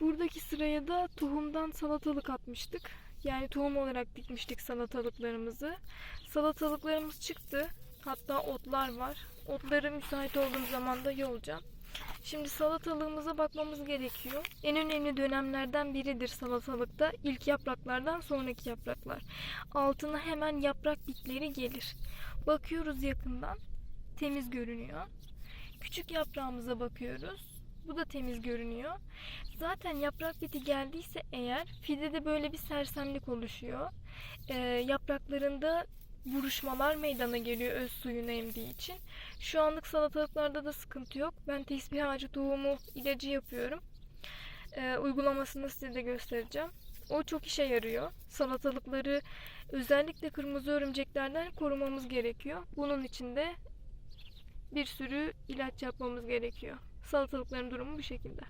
Buradaki sıraya da tohumdan salatalık atmıştık. Yani tohum olarak dikmiştik salatalıklarımızı. Salatalıklarımız çıktı. Hatta otlar var. Otları müsait olduğum zaman da yolacağım. Şimdi salatalığımıza bakmamız gerekiyor. En önemli dönemlerden biridir salatalıkta. İlk yapraklardan sonraki yapraklar. Altına hemen yaprak bitleri gelir. Bakıyoruz yakından. Temiz görünüyor. Küçük yaprağımıza bakıyoruz. Bu da temiz görünüyor. Zaten yaprak biti geldiyse eğer fidede böyle bir sersemlik oluşuyor. Ee, yapraklarında buruşmalar meydana geliyor öz suyunu emdiği için. Şu anlık salatalıklarda da sıkıntı yok. Ben tesbih ağacı tohumu ilacı yapıyorum. Ee, uygulamasını size de göstereceğim. O çok işe yarıyor. Salatalıkları özellikle kırmızı örümceklerden korumamız gerekiyor. Bunun için de bir sürü ilaç yapmamız gerekiyor. Salatalıkların durumu bu şekilde.